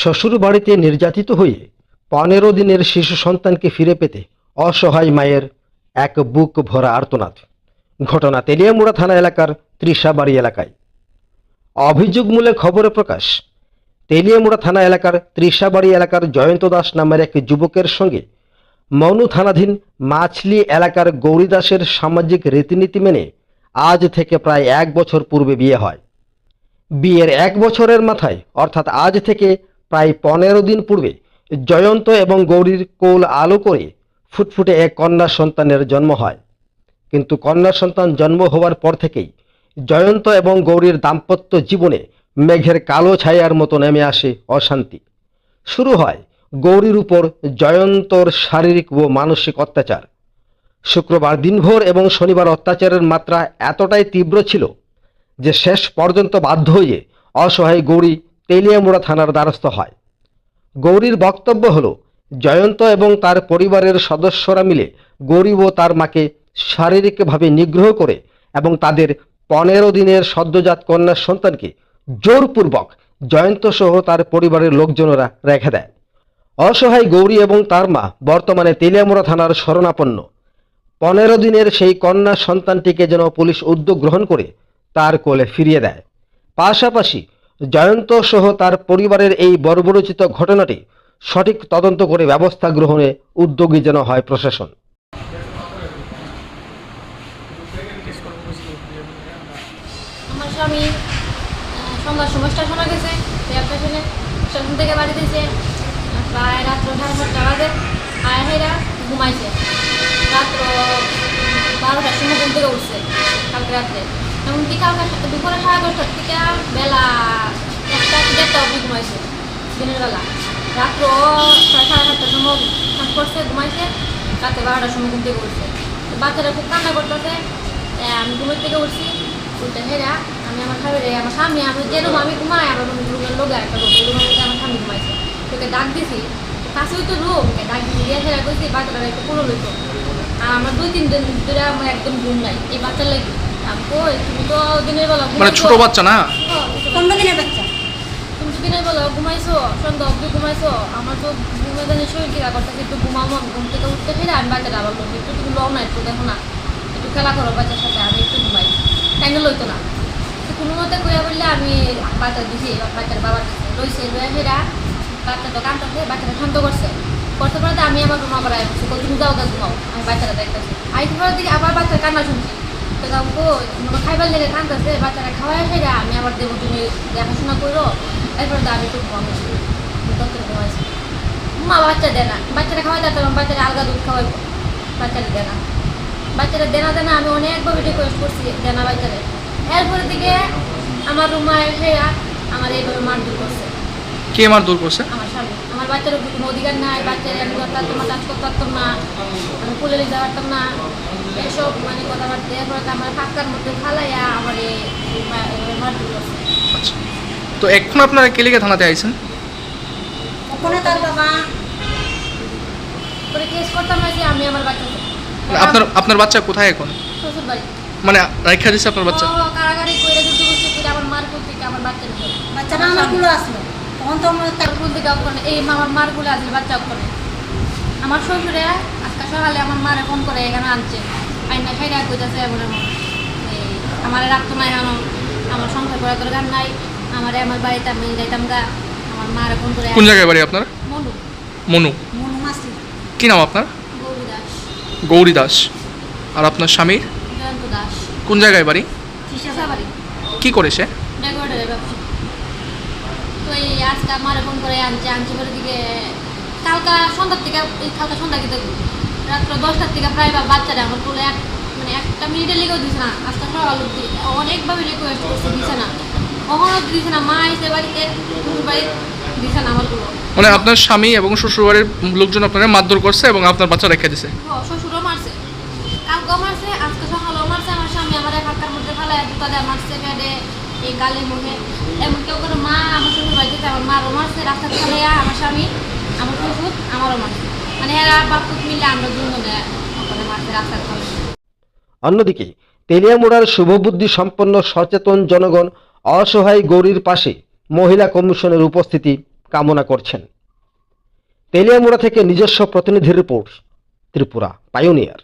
শ্বশুর বাড়িতে নির্যাতিত হয়ে পনেরো দিনের শিশু সন্তানকে ফিরে পেতে অসহায় মায়ের এক বুক ভরা আর্তনাদ। ঘটনা তেলিয়ামুড়া থানা এলাকার ত্রিশাবাড়ি এলাকায়। অভিযোগমূলক খবরে প্রকাশ, তেলিয়ামুড়া থানা এলাকার ত্রিশাবাড়ি এলাকার জয়ন্ত দাস নামের এক যুবকের সঙ্গে মনু থানাধীন মাছলি এলাকার গৌরী দাসের সামাজিক রীতিনীতি মেনে আজ থেকে প্রায় এক বছর পূর্বে বিয়ে হয়। বিয়ের এক বছরের মাথায়, অর্থাৎ আজ থেকে প্রায় পনেরো দিন পূর্বে জয়ন্ত এবং গৌরীর কোল আলো করে ফুটফুটে এক কন্যা সন্তানের জন্ম হয়। কিন্তু কন্যা সন্তান জন্ম হওয়ার পর থেকেই জয়ন্ত এবং গৌরীর দাম্পত্য জীবনে মেঘের কালো ছায়ার মতো নেমে আসে অশান্তি। শুরু হয় গৌরীর উপর জয়ন্তর শারীরিক ও মানসিক অত্যাচার। শুক্রবার দিনভর এবং শনিবার অত্যাচারের মাত্রা এতটাই তীব্র ছিল যে শেষ পর্যন্ত বাধ্য হয়ে অসহায় গৌরী তেলিয়ামুড়া থানার দ্বারস্থ হয়। গৌরীর বক্তব্য হল, জয়ন্ত এবং তার পরিবারের সদস্যরা মিলে গৌরী ও তার মাকে শারীরিকভাবে নিগ্রহ করে এবং তাদের পনেরো দিনের সদ্যজাত কন্যা সন্তানকে জোরপূর্বক জয়ন্ত সহ তার পরিবারের লোকজনেরা রেখে দেয়। অসহায় গৌরী এবং তার মা বর্তমানে তেলিয়ামুড়া থানার শরণাপন্ন। পনেরো দিনের সেই কন্যা সন্তানটিকে যেন পুলিশ উদ্যোগ গ্রহণ করে তার কোলে ফিরিয়ে দেয়। পাশাপাশি জয়ন্ত সহ তার পরিবারের এই বর্বরচিত ঘটনাটি সঠিক তদন্ত করে ব্যবস্থা গ্রহণে উদ্যোগী যেন হয় প্রশাসন। ঘুমাইছে। রাত্র বারোটার সময় ঘুম থেকে উঠছে কালকে রাত্রে। এমনকি কালকে দুপুরে সাড়ে দশটার থেকে বেলা ঘুমাইছে। দিনের বেলা। রাত্র সাড়ে সাড়ে সাতটার সময় কাজ করছে ঘুমাইছে রাতে বারোটার সময় ঘুম থেকে উঠছে। বাচ্চারা খুব কান্না করতেছে। আমি ঘুমের থেকে উঠছি উঠে হেরা আমি আমার খাবারে আমার স্বামী আমি যে রুম আমি ঘুমাই আমার রুমের রুমের লোক একটা রুম রুমের মধ্যে আমার স্বামী ঘুমাইছে। তোকে ডাক দিছি কাছেও তো রুম ডাক দিছি দিয়ে হেরা কইছি বাচ্চাটা একটু পুরো লইতো। আর আমার দুই তিন দিন ধরে আমার একদম ঘুম নাই। এই বাচ্চার লাগি। তুমি তো দিনের বেলা মানে ছোট বাচ্চা না? হ্যাঁ, পনেরো দিনের বাচ্চা। দিনের বেলা ঘুমাইছো? সন্ধ্যা অব্দি ঘুমাইছো? আমার তো ঘুমে জানি শরীর টিকা করতেছে একটু ঘুমাবো, আমি ঘুম থেকে উঠতে ফিরে আমি বাচ্চাটা আবার বলব একটু তুমি লও না, একটু দেখো না। একটু খেলা করো বাচ্চার সাথে, আমি একটু ঘুমাই। না লইতো না। কোনো মতে কইয়া বললে আমি বাচ্চা দিছি বাচ্চার বাবার কাছে রইছে, লইয়া ফেরা। বাচ্চা তো কান্দতেছে বাচ্চাটা শান্ত করছে। করতে পারতে আমি আমার রুমা করাই বলছি তুমি যাও যাও, ঘুমাও। আমি বাচ্চাটা দেখতেছি। আইতে পরের দিকে আবার বাচ্চার কান্না শুনছি। তো কাউ মনে খাইবার লেগে কান্দতেছে বাচ্চারা খাওয়াই ফেরা আমি আবার দেবো তুমি দেখাশোনা করো। এরপরে তো আমি একটু ঘুমাবো তত ঘুমাইছি। মা বাচ্চা দেয় না। বাচ্চারা খাওয়াই দিতে বাচ্চারা আলগা দুধ খাওয়াইবো বাচ্চারা দেয় না। বাচ্চারা দেনা দেনা আমি অনেকভাবে রিকোয়েস্ট করছি দেনা বাচ্চারা এরপরে দিকে আমার রুমা এসে আমার এইভাবে মারধর করছে। কে করছে? আমার স্বামী। আমার বাচ্চার অধিকার নাই বাচ্চারা আমি কাজ করতে পারতাম না আমি কুলে নিতে পারতাম না। এসব মানে কথাবার্তা এরপরে তো আমার ফাঁকার মধ্যে ফালাইয়া আমার এই মা- এভাবে মারধর করছে। আচ্ছা। তো এখন আপনারা কেলিকে থানাতে আইছেন? ওখানে তার বাবা করে কেস করতাম যে আমি আমার বাচ্চাকে মানে আপনার আপনার বাচ্চা কোথায় এখন? শ্বশুর বাড়ি মানে রাখা দিচ্ছে আপনার বাচ্চা? ও কারাগারি যুদ্ধ করছে করে আমার মার কুল থেকে আমার বাচ্চা বাচ্চাটা আমার কুলো আসলো তখন তো আমরা তার এই আমার মার বাচ্চা আমার শ্বশুরে আজকে সকালে আমার মারে ফোন করে এখানে আনছে। আইনা খাইরা কইতাছে এই আমার রাখতো না এখন। আমার সংসার করার দরকার নাই। আমারে আমার বাড়িতে আমি যাইতাম গা। আমার মারে ফোন করে কোন জায়গায় বাড়ি আপনার? মনু। মনু? মনু মাসি। কি নাম আপনার? গৌরী দাস। গৌরী দাস। আর আপনার স্বামীর? জয়ন্ত দাস। কোন জায়গায় বাড়ি? কি করে সে? তো এই আজকে আমার ফোন করে আনছে। আনছে পরে দিকে কালকা সন্ধ্যার থেকে কালকা সন্ধ্যা থেকে রাত্র দশটার থেকে প্রায় বা বাচ্চারা আমার পুরো এক মানে একটা মিনিটের লেগেও দিছে না। সকাল অব্দি অনেকভাবে রিকোয়েস্ট করছে দিছে না। কখনো দিছে না মা এসে বাড়িতে বাড়িতে দিছে না আমার মানে আপনার স্বামী এবং শ্বশুরবাড়ির লোকজন আপনারা মারধর করছে এবং আপনার বাচ্চা রেখে দিছে? শ্বশুরও মারছে। কালকেও মারছে আজকে সকালেও মারছে আমার স্বামী আমার ফাঁকার মধ্যে ফেলায় জুতা দেয় মারছে ফেডে এই গালে মুখে এমন কেউ করে মা আমার শ্বশুর বাড়িতে আমার মারও মারছে রাস্তা ফেলে আমার স্বামী আমার শ্বশুর আমারও মারছে। মানে এরা বাপুত মিলে অন্যদিকে, তেলিয়ামুড়ার শুভবুদ্ধি সম্পন্ন সচেতন জনগণ অসহায় গৌরীর পাশে মহিলা কমিশনের উপস্থিতি কামনা করছেন। তেলিয়ামুড়া থেকে নিজস্ব প্রতিনিধি রিপোর্ট, ত্রিপুরা পাইওনিয়ার